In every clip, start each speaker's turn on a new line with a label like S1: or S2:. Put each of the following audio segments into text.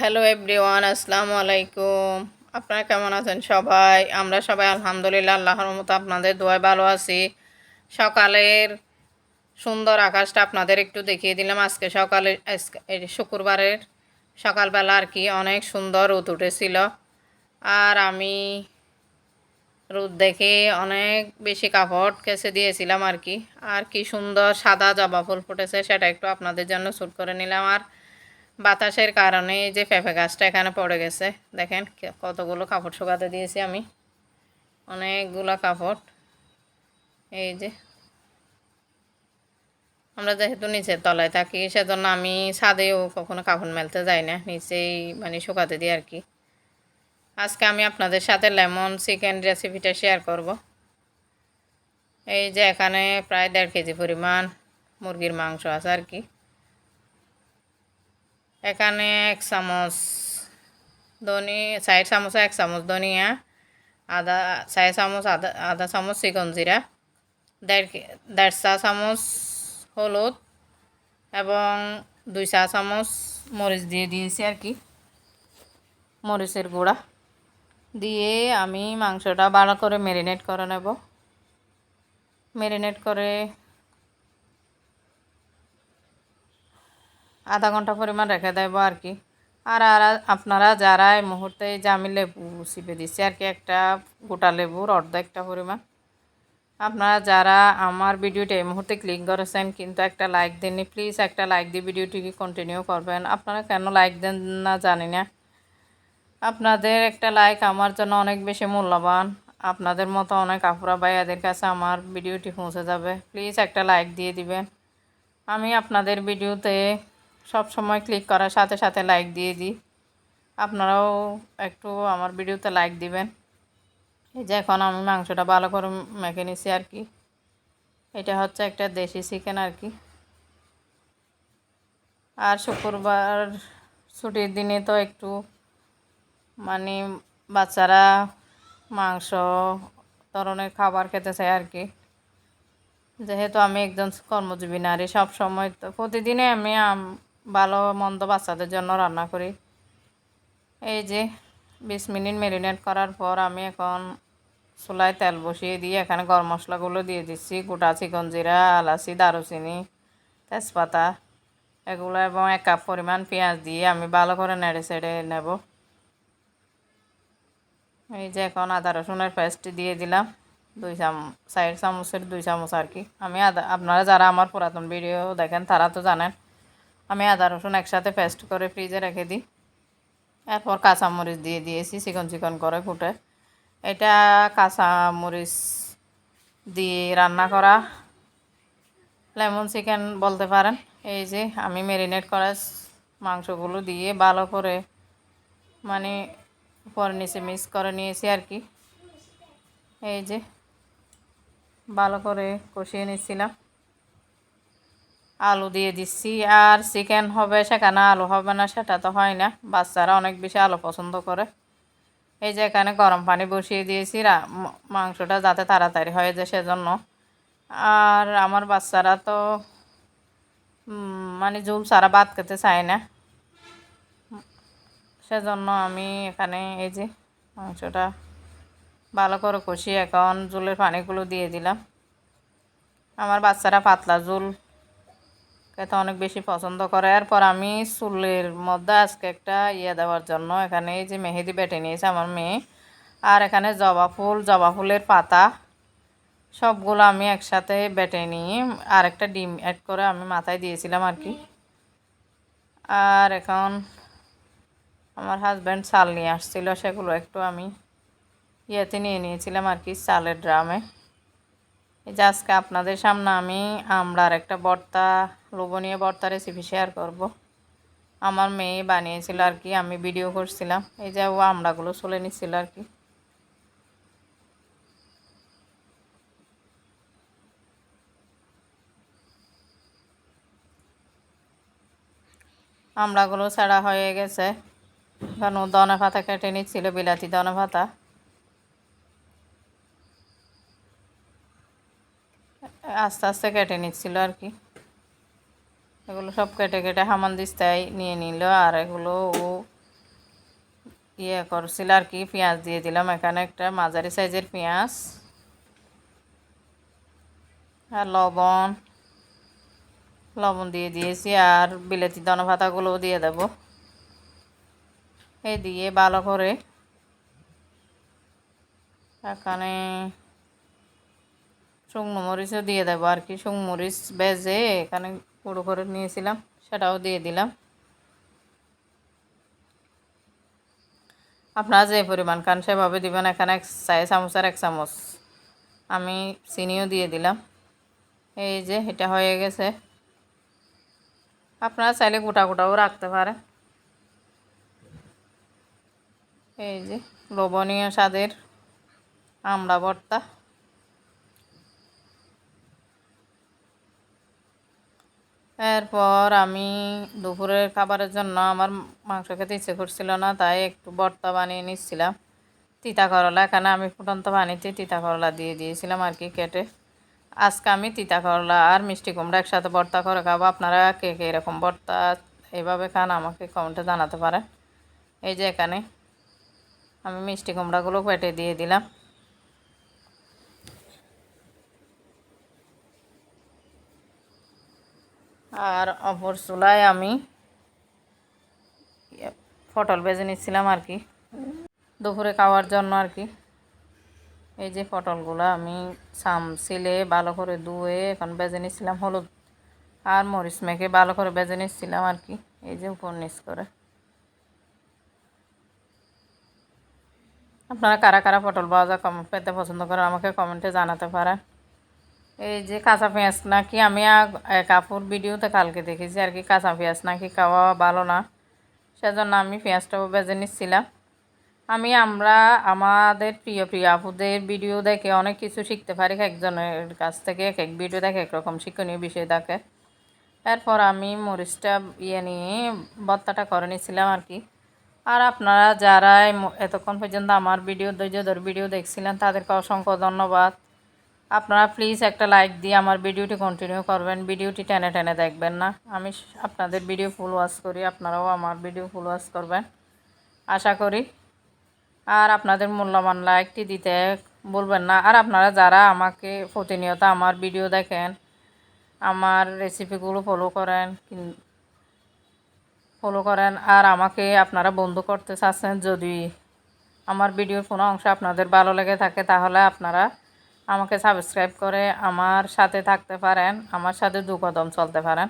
S1: Hello everyone, আসসালামু আলাইকুম। আপনারা কেমন আছেন সবাই? আমরা সবাই আলহামদুলিল্লাহ আল্লাহর মতো আপনাদের দোয়ায় ভালো আছি। সকালের সুন্দর আকাশটা আপনাদের একটু দেখিয়ে দিলাম। আজকে সকালে শুক্রবারের সকালবেলা আর কি অনেক সুন্দর রোদ উঠেছিল। আর আমি রোদ দেখে অনেক বেশি কাপড় কেসে দিয়েছিলাম আর কি। আর কি সুন্দর সাদা জবা ফুল ফুটেছে সেটা একটু আপনাদের জন্য শ্যুট করে নিলাম। আর বাতাসের কারণে এই যে পেঁপে গাছটা এখানে পড়ে গেছে। দেখেন কতগুলো কাপড় শুকাতে দিয়েছি আমি। অনেকগুলো কাপড়। এই যে। আমরা যেহেতু নিচের তলায় থাকি, সেজন্য আমি ছাদেও কখনো কাপড় মেলতে যাই না। নিচেই মানে শুকাতে দিই আর কি। আজকে আমি আপনাদের সাথে লেমন চিকেন রেসিপিটা শেয়ার করব। এই যে এখানে প্রায় দেড় কেজি পরিমাণ মুরগির মাংস আছে আর কি। এখানে এক চামচ ধনি চার চামচ এক চামচ ধনিয়া, আদা চার চামচ আদা আধা চামচ চিকন জিরা, দেড় দেড় চা চামচ হলুদ এবং দুই চা চামচ মরিচ দিয়ে দিয়েছি আর কি। মরিচের গুঁড়া। দিয়ে আমি মাংসটা ভালো করে ম্যারিনেট করে নেব। ম্যারিনেট করে আধা ঘণ্টা পরিমাণ রেখে দেব আর কি। আর আর, আপনারা যারা এই মুহূর্তে যে আমি লেবু চিপে দিচ্ছি আর কি, একটা গোটা লেবুর অর্ধেকটা পরিমাণ। আপনারা যারা আমার ভিডিওটা এই মুহূর্তে ক্লিক করেছেন, কিন্তু একটা লাইক দেননি প্লিজ একটা লাইক দিয়ে ভিডিওটিকে কন্টিনিউ করবেন? আপনারা কেন লাইক দেন না জানি না। আপনাদের একটা লাইক আমার জন্য অনেক বেশি মূল্যবান। আপনাদের মতো অনেক আপুরা ভাইয়াদের কাছে আমার ভিডিওটি পৌঁছে যাবে। প্লিজ একটা লাইক দিয়ে দিবেন। আমি আপনাদের ভিডিওতে সব সময় ক্লিক করার সাথে সাথে লাইক দিয়ে দিই। আপনারাও একটু আমার ভিডিওতে লাইক দিবেন। এই যে এখন আমি মাংসটা ভালো করে মেখে নিছি আর কি। এটা হচ্ছে একটা দেশি চিকেন আর কি। আর শুক্রবার ছুটির দিনে তো একটু মানে বাচ্চারা মাংস ধরনের খাবার খেতে চায় আর কি। যেহেতু আমি একজন কর্মজীবী নারী সব সময় তো প্রতিদিনে আমি ভালো মন্দ বাচ্চাদের জন্য রান্না করি। এই যে বিশ মিনিট ম্যারিনেট করার পর আমি এখন চুলায় তেল বসিয়ে দিয়ে এখানে গরম মশলাগুলো দিয়ে দিচ্ছি। গোটা চিকন জিরা, এলাচি, দারুচিনি, তেজপাতা এগুলো এবং এক কাপ পরিমাণ পেঁয়াজ দিয়ে আমি ভালো করে নেড়ে চেড়ে নেব। এই যে এখন আদা, রসুনের পেস্ট দিয়ে দিলাম। দুই চাম, চার চামচের দুই চামচ আর কি। আমি আদা, আপনারা যারা আমার পুরাতন ভিডিও দেখেন তারা তো জানেন আমি আদা রসুন একসাথে পেস্ট করে ফ্রিজে রেখে দিই। এরপর কাঁচামরিচ দিয়ে দিয়েছি, চিকন চিকন করে ফুটে। এটা কাঁচামরিচ দিয়ে রান্না করা। লেমন চিকেন বলতে পারেন। এই যে আমি ম্যারিনেট করা মাংসগুলো দিয়ে ভালো করে মানে উপর নিচে মিক্স করে নিয়েছি আর কি। এই যে ভালো করে কষিয়ে নিচ্ছিলাম। আলু দিয়ে দিচ্ছি। আর চিকেন হবে, সেখানে আলু হবে না, সেটা তো হয় না। বাচ্চারা অনেক বেশি আলু পছন্দ করে। এই যে এখানে গরম পানি বসিয়ে দিয়েছি মাংসটা যাতে তাড়াতাড়ি হয়ে যায় সেজন্য। আর আমার বাচ্চারা তো মানে ঝুল ছাড়া ভাত খেতে চায় না। সেজন্য আমি এখানে এই যে মাংসটা ভালো করে কষিয়ে এখন জুলের পানিগুলো দিয়ে দিলাম। আমার বাচ্চারা পাতলা জুল খেতে অনেক বেশি পছন্দ করে। এরপর আমি চুলের মধ্যে আজকে একটা ইয়ে দেওয়ার জন্য এখানে এই যে মেহেদি বেটে নিয়েছে আমার মেয়ে। আর এখানে জবা ফুল, জবা ফুলের পাতা, সবগুলো আমি একসাথে বেটে নিয়ে আর একটা ডিম অ্যাড করে আমি মাথায় দিয়েছিলাম আর কি। আর এখন আমার হাজব্যান্ড চাল নিয়ে আসছিল, সেগুলো একটু আমি ইয়েতে নিয়ে নিয়েছিলাম আর কি, চালের ড্রামে। এই যে আজকে আপনাদের সামনে আমি আমড়ার একটা বর্তা, লোভনীয় ভর্তা রেসিপি শেয়ার করব। আমার মেয়ে বানিয়েছিল আর কি, আমি ভিডিও করছিলাম। এই যে ও আমড়াগুলো চলে নিচ্ছিল আর কি। আমড়াগুলো ছাড়া হয়ে গেছে। কারণ দনে পাতা কেটে নিচ্ছিল, বিলাতি দনে পাতা আস্তে আস্তে কেটে নিচ্ছিল আর কি। এগুলো সব কেটে কেটে হামান দিস্তায় নিয়ে নিল আর এগুলো ও ইয়ে করছিল আর কি, পেঁয়াজ দিয়ে দিলাম। এখানে একটা মাঝারি সাইজের পেঁয়াজ আর লবণ লবণ দিয়ে দিয়েছি আর বিলেতি দনা পাতাগুলোও দিয়ে দেব। এই দিয়ে ভালো করে এখানে শুকনো মরিচও দিয়ে দেবো আর কি। শুকনো মরিচ বেজে এখানে গুঁড়ো করে নিয়েছিলাম, সেটাও দিয়ে দিলাম। আপনারা যে পরিমাণ খান সেভাবে দিবেন, এখানে এক চাই চামচ আর এক চামচ। আমি চিনিও দিয়ে দিলাম। এই যে এটা হয়ে গেছে। আপনারা চাইলে গোটা গোটাও রাখতে পারেন। এই যে লবণীয় স্বাদের আমড়া ভর্তা। এরপর আমি দুপুরের খাবারের জন্য আমার মাংস খেতে ইচ্ছে করছিল না, তাই একটু ভর্তা বানিয়ে নিচ্ছিলাম। তিতা করলা, এখানে আমি ফুটন্ত পানিতে তিতা করলা দিয়ে দিয়েছিলাম আর কি কেটে। আজকে আমি তিতা করলা আর মিষ্টি কুমড়া একসাথে ভর্তা করে খাব। আপনারা কে কে এরকম ভর্তা এভাবে খান আমাকে কমেন্টে জানাতে পারেন। এই যে এখানে আমি মিষ্টি কুমড়াগুলো কেটে দিয়ে দিলাম। আর অপর চুলায় আমি ইয়ে, পটল ভেজে নিচ্ছিলাম আর কি। দুপুরে খাওয়ার জন্য আর কি। এই যে পটলগুলো আমি সাম ছিলে ভালো করে ধুয়ে এখন বেজে নিচ্ছিলাম হলুদ আর মরিচ মেখে ভালো করে বেজে নিচ্ছিলাম আর কি এই যে উপর নিচ করে। আপনারা কারা কারা পটল ভাজা কম পেতে পছন্দ করেন আমাকে কমেন্টে জানাতে পারেন। এই যে কাঁচা পেঁয়াজ নাকি আমি কাপড় ভিডিওতে কালকে দেখেছি আর কি, কাঁচা পেঁয়াজ নাকি খাওয়া ভালো না। সেজন্য আমি পেঁয়াজটাও বেজে নিচ্ছিলাম। আমি, আমরা, আমাদের প্রিয় প্রিয় আপুদের ভিডিও দেখে অনেক কিছু শিখতে পারি একজনের কাছ থেকে এক এক ভিডিও দেখে একরকম শিক্ষণীয় বিষয় দেখে এরপর আমি মরিচটা ইয়ে নিয়ে ভর্তাটা করে নিয়েছিলাম আর কি। আর আপনারা যারা এতক্ষণ পর্যন্ত আমার ভিডিও ধৈর্য ধরে ভিডিও দেখছিলেন, তাদেরকে অসংখ্য ধন্যবাদ। আপনারা প্লিজ একটা লাইক দিয়ে আমার ভিডিওটি কন্টিনিউ করবেন। ভিডিওটি টেনে টেনে দেখবেন না। আমি আপনাদের ভিডিও ফুল ওয়াশ করি, আপনারাও আমার ভিডিও ফুল ওয়াশ করবেন। আশা করি। আর আপনাদের মূল্যবান লাইকটি দিতে বলবেন না। আর আপনারা যারা আমাকে প্রতিনিয়ত আমার ভিডিও দেখেন, আমার রেসিপিগুলো ফলো করেন ফলো করেন, আর আমাকে আপনারা বন্ধু করতে চাচ্ছেন, যদি আমার ভিডিওর কোনো অংশ আপনাদের ভালো লেগে থাকে, তাহলে আপনারা আমাকে সাবস্ক্রাইব করে, আমার সাথে থাকতে পারেন, আমার সাথে দু কদম চলতে পারেন।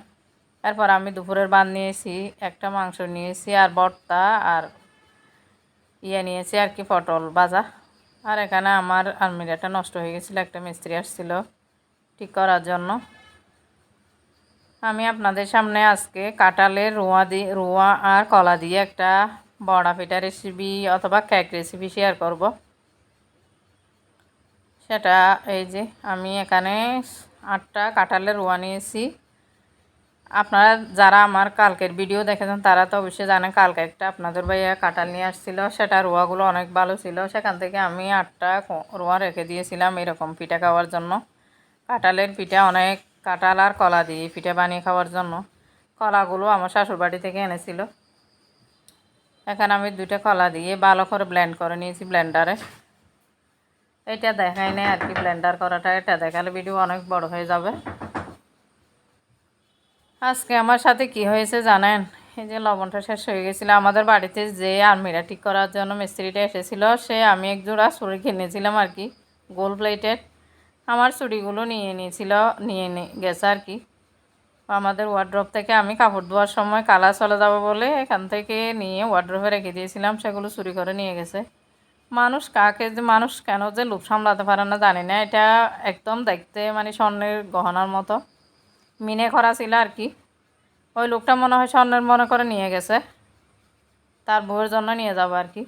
S1: এরপর আমি দুপুরের বান নিয়েছি, একটা মাংস নিয়েছি, আর বর্তা আর ইয়ে নিয়েছি, আর কি পটল ভাজা। আর এখানে আমার আলমিরাটা নষ্ট হয়ে গেছিল, একটা মিস্ত্রি আসছিল ঠিক করার জন্য। আমি আপনাদের সামনে আজকে কাঁঠালের রোয়া দিয়ে রোয়া আর কলা দিয়ে একটা বড়া পিঠা রেসিপি অথবা কেক রেসিপি শেয়ার করব। সেটা এই যে আমি এখানে আটটা কাঁঠালের রোয়া নিয়েছি। আপনারা যারা আমার কালকের ভিডিও দেখেছেন, তারা তো অবশ্যই জানেন কালকে একটা আপনাদের ভাইয়া কাঁঠাল নিয়ে আসছিল। সেটা রোয়াগুলো অনেক ভালো ছিল। সেখান থেকে আমি আটটা রোয়া রেখে দিয়েছিলাম এরকম পিঠা খাওয়ার জন্য। কাঁঠালের পিঠা অনেক কাঁঠাল আর কলা দিয়ে পিঠা বানিয়ে খাওয়ার জন্য। কলাগুলো আমার শ্বশুরবাড়ি থেকে এনেছিল। এখানে আমি দুইটা কলা দিয়ে ভালো করে ব্লেন্ড করে নিয়েছি ব্লেন্ডারে এটা দেখাই নেই আর কি ব্লেন্ডার করাটা। এটা দেখালে ভিডিও অনেক বড় হয়ে যাবে। আজকে আমার সাথে কি হয়েছে জানেন? এই যে লবণটা শেষ হয়ে গেছিল। আমাদের বাড়িতে যে আলমিরা ঠিক করার জন্য মিস্ত্রিটা এসেছিল, সে আমি এক জোড়া চুড়ি কিনেছিলাম আর কি গোল প্লেটেড আমার চুড়িগুলো নিয়ে নিয়েছিল নিয়ে গেছে আর কি। আমাদের ওয়ার্ড্রপ থেকে আমি কাপড় ধোয়ার সময় কালা চলে যাব বলে এখান থেকে নিয়ে ওয়ার্ড্রপে রেখে দিয়েছিলাম। সেগুলো চুরি করে নিয়ে গেছে। মানুষ কাকে যে মানুষ কেন যে লোভ সামলাতে পারে না, জানি না। এটা একদম দেখতে মানে স্বর্ণের গহনার মতো। মিনে করা ছিল আর কি। ওই লোকটা মনে হয় স্বর্ণের মনে করে নিয়ে গেছে। তার বউয়ের জন্য নিয়ে যাব আর কি।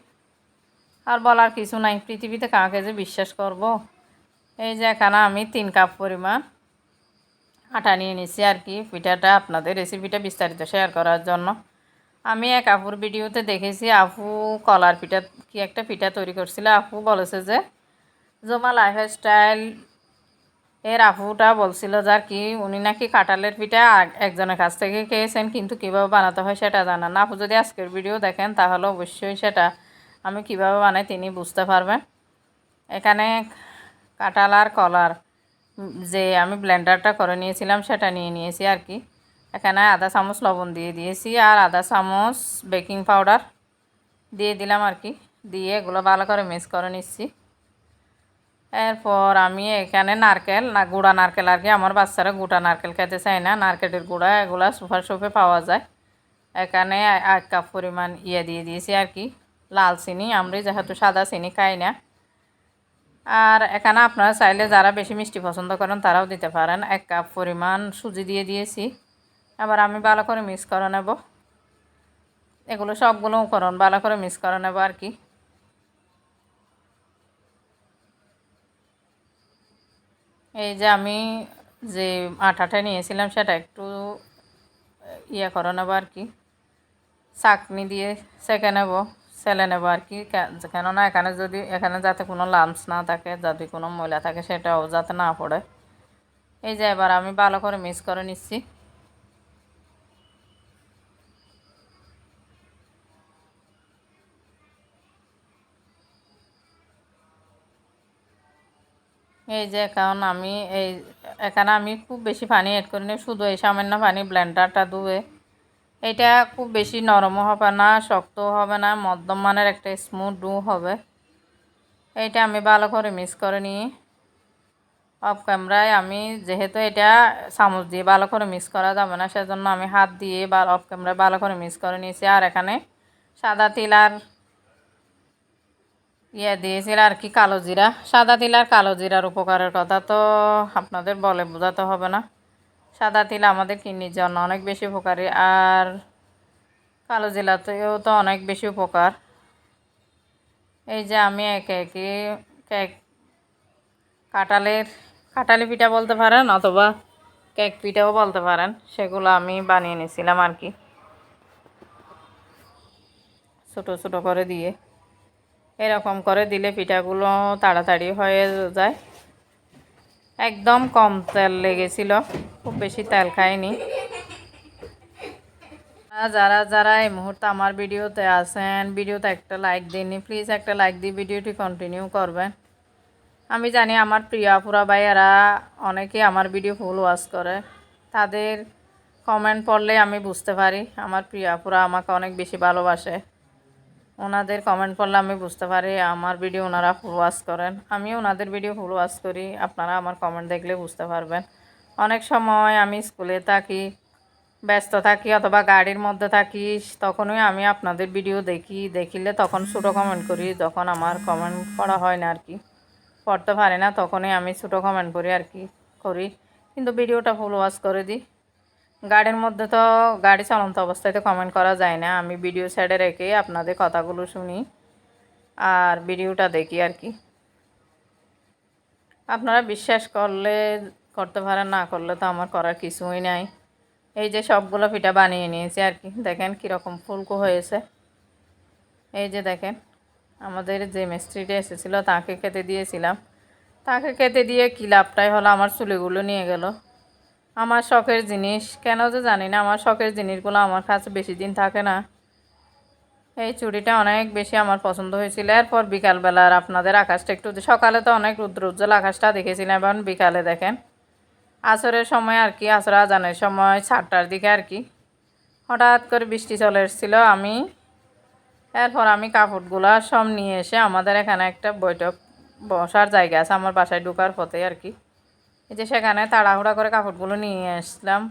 S1: আর বলার কিছু নাই, পৃথিবীতে কাকে যে বিশ্বাস করব? এই যে এখানে আমি তিন কাপ পরিমাণ আটা নিয়ে নিছি আর কি, পিঠাটা আপনাদের রেসিপিটা বিস্তারিত শেয়ার করার জন্য। আমি এক আপুর ভিডিওতে দেখেছি, আপু কলার পিঠা কি একটা পিঠা তৈরি করছিল। আপু বলেছে যে, জমা লাইফ স্টাইল এর আপুটা বলছিল যার কি, উনি নাকি কাঁঠালের পিঠা একজনের কাছ থেকে খেয়েছেন, কিন্তু কীভাবে বানাতে হয় সেটা জানান আপু যদি আজকের ভিডিও দেখেন, তাহলে অবশ্যই সেটা আমি কীভাবে বানাই তিনি বুঝতে পারবেন। এখানে কাঁঠাল আর কলার, যে আমি ব্লেন্ডারটা করে নিয়েছিলাম, সেটা নিয়ে নিয়েছি আর কি। এখানে আধা চামচ লবণ দিয়ে দিয়েছি আর আধা চামচ বেকিং পাউডার দিয়ে দিলাম আর কি। দিয়ে এগুলো ভালো করে মিক্স করে নিচ্ছি। এরপর আমি এখানে নারকেল, না গুঁড়া নারকেল আর কি, আমার বাচ্চারা গোটা নারকেল খেতে চায় না, নারকেলের গুঁড়া এগুলো সুপার শপে পাওয়া যায়। এখানে এক কাপ পরিমাণ ইয়ে দিয়ে দিয়েছি আর কি, লাল চিনি, আমরা যেহেতু সাদা চিনি খাই না। আর এখানে আপনারা চাইলে যারা বেশি মিষ্টি পছন্দ করেন তারাও দিতে পারেন। এক কাপ পরিমাণ সুজি দিয়ে দিয়েছি। এবার আমি ভালো করে মিক্স করে নেব। এগুলো সবগুলো উপকরণ ভালো করে মিক্স করে নেব আর কি। এই যে আমি যে আটাটা নিয়েছিলাম সেটা একটু ইয়ে করে নেব আর কি। চাকনি দিয়ে সেঁকে নেব, সেলে নেব আর কি। কেননা এখানে যদি, এখানে যাতে কোনো লামস না থাকে, যদি কোনো ময়লা থাকে, সেটাও যাতে না পড়ে। এই যে এবার আমি ভালো করে মিক্স করে নিচ্ছি। এই যে কারণ আমি এই, এখানে আমি খুব বেশি পানি অ্যাড করিনি শুধু এই সামান্য পানি ব্লেন্ডারটা ধুয়ে। এটা খুব বেশি নরমও হবে না, শক্তও হবে না, মধ্যম মানের একটা স্মুথ ডু হবে। এইটা আমি ভালো করে মিক্স করে নিই অফ ক্যামেরায় আমি যেহেতু এটা চামচ দিয়ে ভালো করে মিক্স করা যাবে না, সেজন্য আমি হাত দিয়ে বা অফ ক্যামেরায় ভালো করে মিক্স করে নিয়েছি। আর এখানে সাদা তিল আর ইয়ে দিয়েছিল আর কি কালো জিরা। সাদা তিল আর কালো জিরার উপকারের কথা তো আপনাদের বলে বোঝাতে হবে না। সাদা তিল আমাদের কিডনির জন্য অনেক বেশি উপকারী আর কালো জিরাতেও তো অনেক বেশি উপকার। এই যে আমি একে একে কেক কাঁঠালের, কাঁঠালি পিঠা বলতে পারেন অথবা কেক পিঠাও বলতে পারেন, সেগুলো আমি বানিয়ে নিয়েছিলাম আর কি। ছোটো ছোটো করে দিয়ে। এরকম করে দিলে পিঠাগুলো তাড়াতাড়ি হয়ে যায়। একদম কম তেল লেগেছিল, খুব বেশি তেল আর যারা যারা এই মুহূর্তে আমার ভিডিওতে আছেন, ভিডিওতে একটা লাইক দিননি প্লিজ একটা লাইক দিয়ে ভিডিওটি কন্টিনিউ করবেন। আমি জানি আমার প্রিয় পুরা ভাইয়েরা অনেকে আমার ভিডিও ফুল ওয়াশ করে। তাদের কমেন্ট পড়লে আমি বুঝতে পারি, আমার প্রিয় পুরা আমাকে অনেক বেশি ভালোবাসে। ওনাদের কমেন্ট পড়লে আমি বুঝতে পারি, আমার ভিডিও ওনারা ফুল ওয়াচ করেন। আমিও ওনাদের ভিডিও ফুল ওয়াচ করি, আপনারা আমার কমেন্ট দেখলে বুঝতে পারবেন। অনেক সময় আমি স্কুলে থাকি, ব্যস্ত থাকি অথবা গাড়ির মধ্যে থাকি, তখনই আমি আপনাদের ভিডিও দেখি, দেখিলে তখন ছোটো কমেন্ট করি, যখন আমার কমেন্ট করা হয় না আর কি পড়তে পারি না, তখনই আমি ছোটো কমেন্ট করি আর কি করি। কিন্তু ভিডিওটা ফুল ওয়াচ করে দিই। গাড়ির মধ্যে তো গাড়ি চলন্ত অবস্থায় তো কমেন্ট করা যায় না। আমি ভিডিও সাইডে রেখে আপনাদের কথাগুলো শুনি আর ভিডিওটা দেখি আর কি। আপনারা বিশ্বাস করলে, করতে পারেন, না করলে তো আমার করার কিছুই নাই। এই যে সবগুলো পিঠা বানিয়ে নিয়েছি আর কি। দেখেন কীরকম ফুলকো হয়েছে। এই যে দেখেন, আমাদের যে মিস্ত্রিটা এসেছিল, তাকে খেতে দিয়েছিলাম। তাকে খেতে দিয়ে কী লাভটাই হলো, আমার চুলিগুলো নিয়ে গেল। আমার শখের জিনিস। কেন যে জানি না, আমার শখের জিনিসগুলো আমার কাছে বেশি দিন থাকে না। এই চুড়িটা অনেক বেশি আমার পছন্দ হয়েছিল। এরপর বিকালবেলার আপনাদের আকাশটা একটু সকালে তো অনেক রুদ্র উজ্জ্বল আকাশটা দেখেছিলাম এবং বিকালে দেখেন। আসরের সময় আর কি, আসর আজানের সময় সাতটার দিকে আর কি। হঠাৎ করে বৃষ্টি চলে এসেছিল আমি। এরপর আমি কাপড়গুলা সব নিয়ে এসে আমাদের এখানে একটা বৈঠক বসার জায়গা আছে, আমার বাসায় ঢোকার পথে আর কি। এই যে সেখানে তাড়াহুড়া করে কাপড়গুলো নিয়ে আসলাম।